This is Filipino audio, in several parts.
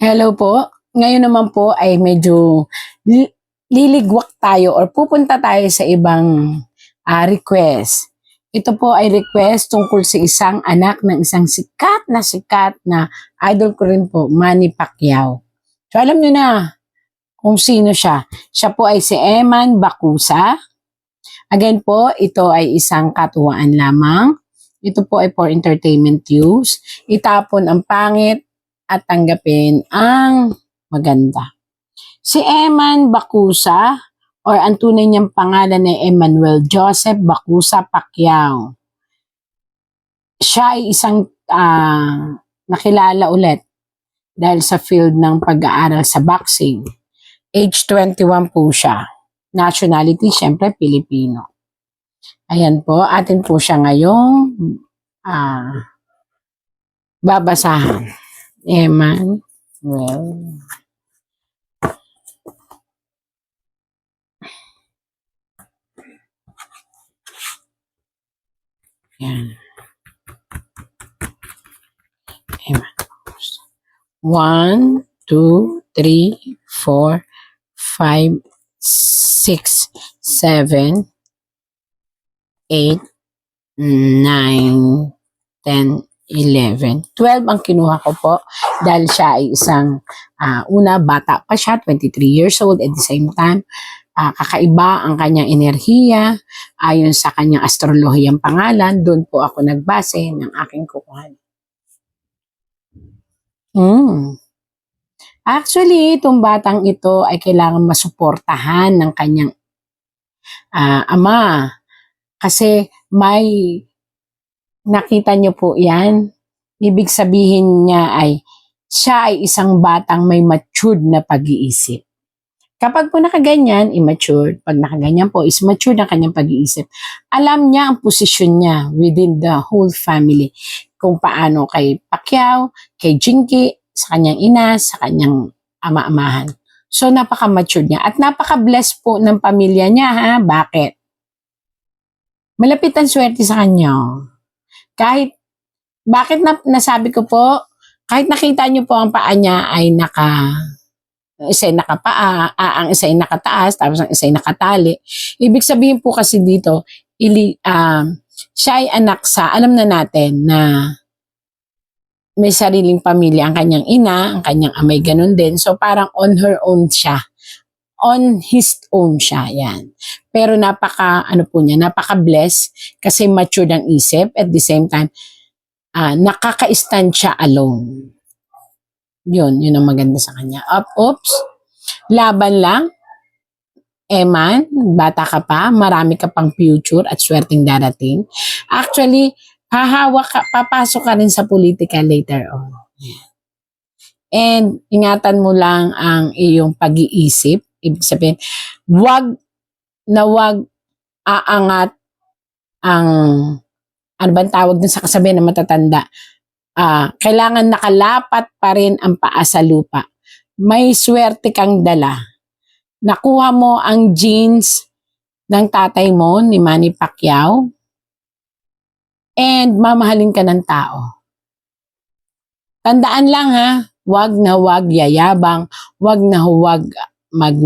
Hello po. Ngayon naman po ay medyo li- liligwak tayo or pupunta tayo sa ibang ah, request. Ito po ay request tungkol sa isang anak ng isang sikat na sikat na idol ko rin po, Manny Pacquiao. So alam nyo na kung sino siya. Siya po ay si Eman Bakusa. Again po, ito ay isang katuwaan lamang. Ito po ay for entertainment use. Itapon ang pangit at tanggapin ang maganda. Si Eman Bakusa or ang tunay niyang pangalan ay Emmanuel Joseph Bakusa Pacquiao. Siya ay isang ah, nakilala ulit dahil sa field ng pag-aaral sa boxing. Age 21 po siya. Nationality, syempre, Pilipino. Ayan po, atin po siya ngayong ah, babasahan. Eman, well, yan. Eman. One, two, three, four, five, six, seven, eight, nine, ten, 11. 12 ang kinuha ko po dahil siya ay isang ah, una bata pa siya, 23 years old at the same time ah, kakaiba ang kanyang enerhiya ayon sa kanyang astrologiyang pangalan. Doon po ako nagbase ng aking kukuhan. Hmm. Actually, itong batang ito ay kailangan masuportahan ng kanyang ah, ama kasi may nakita niyo po yan. Ibig sabihin niya ay siya ay isang batang may matured na pag-iisip. Kapag po nakaganyan, immature. Pag nakaganyan po, is mature na kanyang pag-iisip. Alam niya ang posisyon niya within the whole family. Kung paano kay Pacquiao, kay Jinky, sa kanyang ina, sa kanyang ama-amahan. So, napaka-mature niya. At napaka-blessed po ng pamilya niya, ha? Bakit? Malapit ang swerte sa kanya. Kahit, bakit na, nasabi ko po, kahit nakita niyo po ang paa niya ay naka, isa ay nakapaa, ah, ang isa ay nakataas, tapos ang isa ay nakatali. Ibig sabihin po kasi dito, ili, ah, siya ay anak sa, alam na natin na may sariling pamilya ang kanyang ina, ang kanyang amay, ganun din. So parang on her own siya. On his own siya, yan. Pero napaka, ano po niya, napaka-bless kasi mature ang isip. At the same time, ah nakaka-stand siya alone. Yun, yun ang maganda sa kanya. Up, oops. Laban lang. Eman, bata ka pa, marami ka pang future at swerteng darating. Actually, hahawa ka, papasok ka rin sa politika later on. And ingatan mo lang ang iyong pag-iisip. Ibig sabihin, wag na wag aangat ang ano bang tawag dun sa kasabihan ng matatanda. Ah, kailangan nakalapat pa rin ang paa sa lupa. May swerte kang dala. Nakuha mo ang genes ng tatay mo, ni Manny Pacquiao, and mamahalin ka ng tao. Tandaan lang ha, wag na wag yayabang, wag na wag mag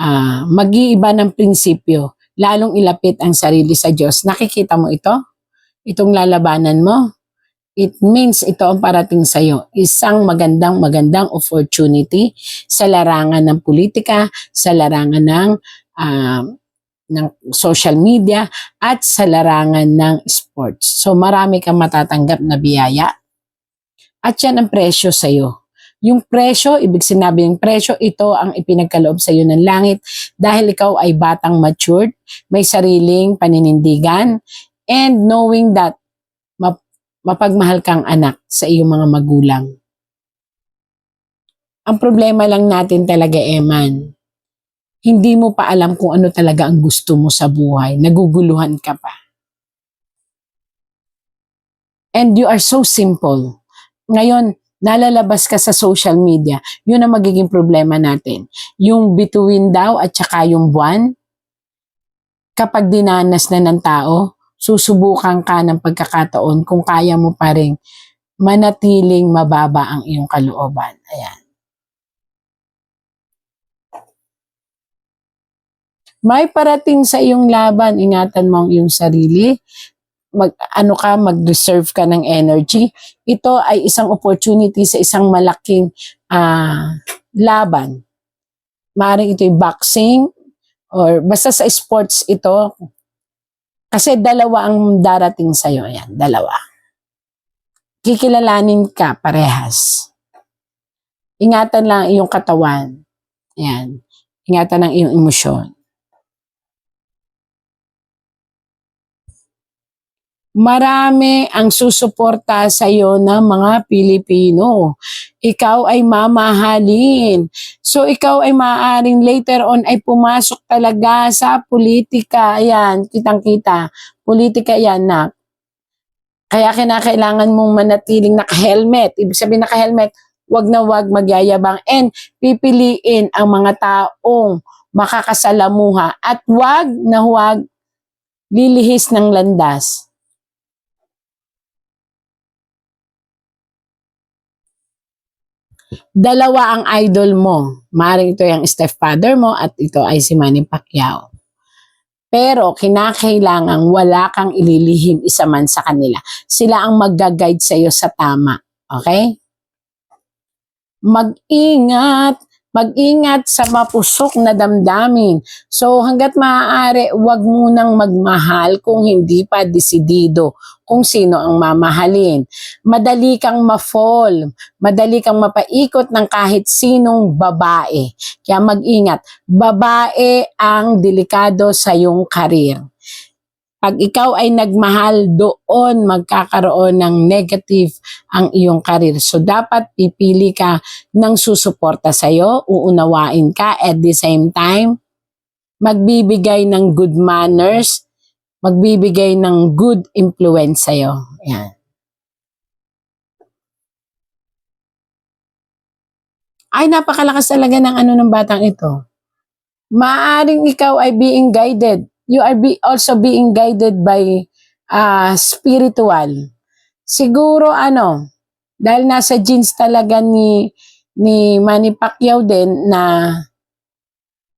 ah, mag-iiba ng prinsipyo, lalong ilapit ang sarili sa Diyos. Nakikita mo ito? Itong lalabanan mo? It means ito ang parating sa iyo. Isang magandang magandang opportunity sa larangan ng politika, sa larangan ng ah, ng social media at sa larangan ng sports. So marami kang matatanggap na biyaya. At yan ang presyo sa iyo. Yung presyo, ibig sinabi yung presyo, ito ang ipinagkaloob sa iyo ng langit dahil ikaw ay batang matured, may sariling paninindigan, and knowing that map- mapagmahal kang anak sa iyong mga magulang. Ang problema lang natin talaga, Eman, hindi mo pa alam kung ano talaga ang gusto mo sa buhay. Naguguluhan ka pa. And you are so simple. Ngayon, nalalabas ka sa social media. Yun ang magiging problema natin. Yung bituin daw at saka yung buwan, kapag dinanas na ng tao, susubukan ka ng pagkakataon kung kaya mo pa rin manatiling mababa ang iyong kalooban. Ayan. May parating sa iyong laban, ingatan mo ang iyong sarili. Mag, ano ka, mag-reserve ka ng energy. Ito ay isang opportunity sa isang malaking ah, laban. Maaaring ito yung boxing or basta sa sports ito. Kasi dalawa ang darating sa'yo. Ayan, dalawa. Kikilalanin ka parehas. Ingatan lang ang iyong katawan. Ayan. Ingatan ang iyong emosyon. Marami ang susuporta sa iyo ng mga Pilipino. Ikaw ay mamahalin. So ikaw ay maaaring later on ay pumasok talaga sa politika. Ayan, kitang-kita. Politika yan na. Kaya kinakailangan mong manatiling naka-helmet. Ibig sabihin naka-helmet, wag na wag magyayabang and pipiliin ang mga taong makakasalamuha at wag na wag lilihis ng landas. Dalawa ang idol mo. Maring ito yung stepfather mo at ito ay si Manny Pacquiao. Pero kinakailangan wala kang ililihim isa man sa kanila. Sila ang magga-guide sa iyo sa tama. Okay? Mag-ingat. Mag-ingat sa mapusok na damdamin. So hanggat maaari, wag munang magmahal kung hindi pa desidido kung sino ang mamahalin. Madali kang ma-fall, madali kang mapaikot ng kahit sinong babae. Kaya mag-ingat, babae ang delikado sa iyong karir. Pag ikaw ay nagmahal, doon magkakaroon ng negative ang iyong karir. So dapat pipili ka ng susuporta sa iyo, uunawain ka at the same time magbibigay ng good manners, magbibigay ng good influence sa iyo. Yan. Ay, napakalakas talaga ng ano ng batang ito. Maaring ikaw ay being guided. You are be, also being guided by uh, spiritual. Siguro ano, dahil nasa genes talaga ni ni Manny Pacquiao din na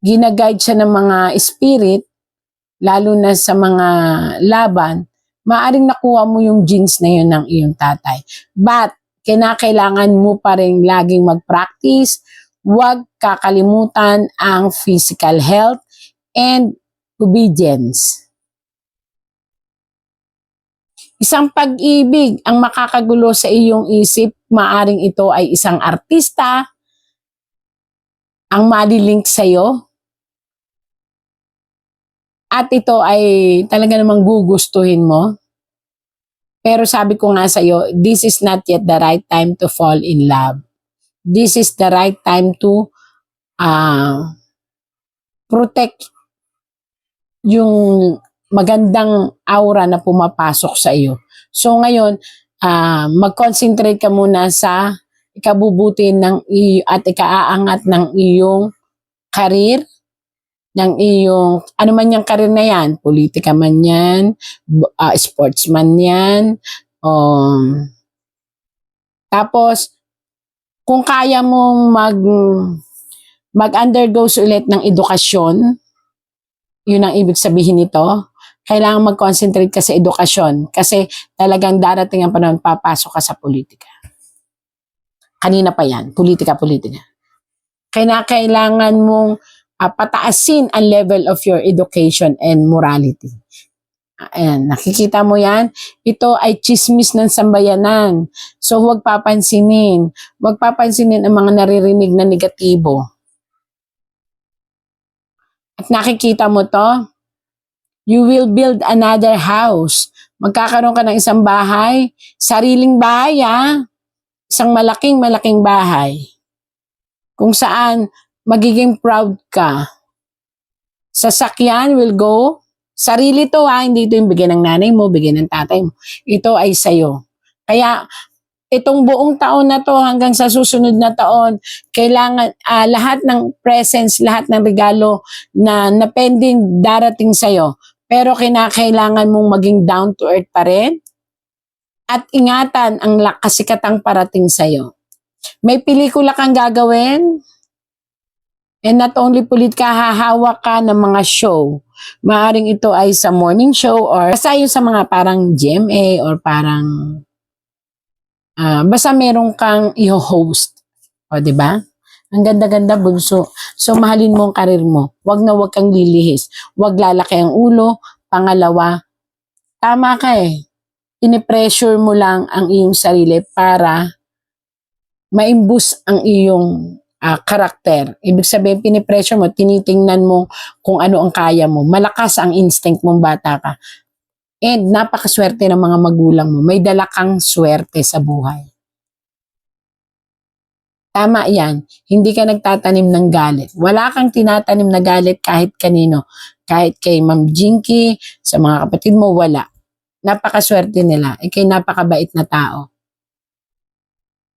ginaguide siya ng mga spirit, lalo na sa mga laban, maaring nakuha mo yung genes na yun ng iyong tatay. But, kinakailangan mo pa rin laging mag-practice, huwag kakalimutan ang physical health and obedience. Isang pag-ibig ang makakagulo sa iyong isip, maaring ito ay isang artista, ang malilink sa iyo, at ito ay talaga namang gugustuhin mo. Pero sabi ko nga sa iyo, this is not yet the right time to fall in love. This is the right time to uh, protect yung magandang aura na pumapasok sa iyo. So ngayon, uh, mag-concentrate ka muna sa ikabubuti ng iyo at ikaaangat ng iyong karir, ng iyong, ano man yung karir na yan, politika man yan, uh, sportsman yan, um, tapos, kung kaya mong mag, mag-undergo ulit ng edukasyon, yun ang ibig sabihin nito, kailangan mag-concentrate ka sa edukasyon kasi talagang darating ang panahon papasok ka sa politika. Kanina pa yan, politika, politika. Kaya kailangan mong uh, pataasin ang level of your education and morality. Ayan, nakikita mo yan? Ito ay chismis ng sambayanan. So huwag papansinin. Huwag papansinin ang mga naririnig na negatibo. At nakikita mo to, you will build another house. Magkakaroon ka ng isang bahay, sariling bahay ah. Isang malaking malaking bahay. Kung saan magiging proud ka. Sasakyan will go. Sarili to ha, hindi ito yung bigyan ng nanay mo, bigyan ng tatay mo. Ito ay sa'yo. Kaya itong buong taon na to hanggang sa susunod na taon, kailangan uh, lahat ng presents, lahat ng regalo na napending darating sa'yo. Pero kinakailangan mong maging down to earth pa rin. At ingatan ang kasikatang parating sa'yo. May pelikula kang gagawin? And not only pulit ka, hahawak ka ng mga show. Maaring ito ay sa morning show or basta yun sa mga parang GMA or parang ah basta meron kang i-host. O, di ba? Ang ganda-ganda, bunso. So, mahalin mo ang karir mo. Huwag na huwag kang lilihis. Huwag lalaki ang ulo. Pangalawa, tama ka eh. Pinipressure mo lang ang iyong sarili para maimbus ang iyong ah, karakter. Ibig sabihin, pinipressure mo, tinitingnan mo kung ano ang kaya mo. Malakas ang instinct mong bata ka. And napakaswerte ng mga magulang mo. May dala kang swerte sa buhay. Tama yan. Hindi ka nagtatanim ng galit. Wala kang tinatanim na galit kahit kanino. Kahit kay Ma'am Jinky, sa mga kapatid mo, wala. Napakaswerte nila. Ikay napakabait na tao.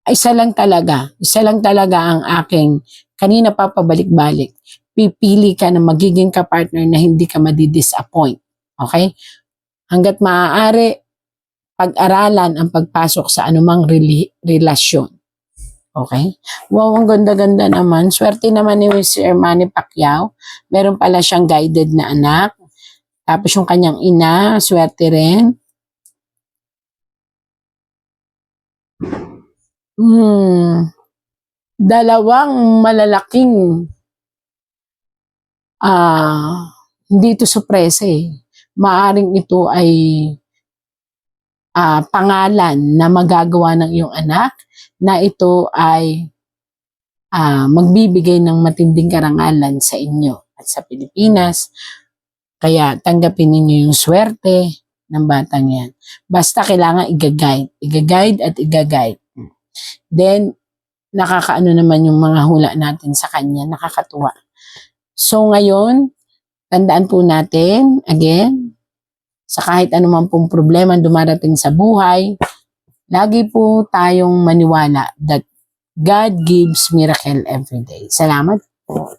Isa lang talaga. Isa lang talaga ang aking kanina pa pabalik-balik. Pipili ka na magiging kapartner na hindi ka madidisappoint. Okay? Hanggat maaari, pag-aralan ang pagpasok sa anumang relasyon. Okay? Wow, ang ganda-ganda naman. Swerte naman ni Sir Manny Pacquiao. Meron pala siyang guided na anak. Tapos yung kanyang ina, swerte rin. Hmm. Dalawang malalaking ah hindi ito sorpresa eh. Maaring ito ay ah, pangalan na magagawa ng iyong anak na ito ay ah, magbibigay ng matinding karangalan sa inyo at sa Pilipinas. Kaya tanggapin ninyo yung swerte ng batang yan. Basta kailangan i-guide. I-guide at i-guide. Then, nakakaano naman yung mga hula natin sa kanya. Nakakatuwa. So ngayon, tandaan po natin, again, sa kahit anumang pong problema dumarating sa buhay, lagi po tayong maniwala that God gives miracle every day. Salamat po.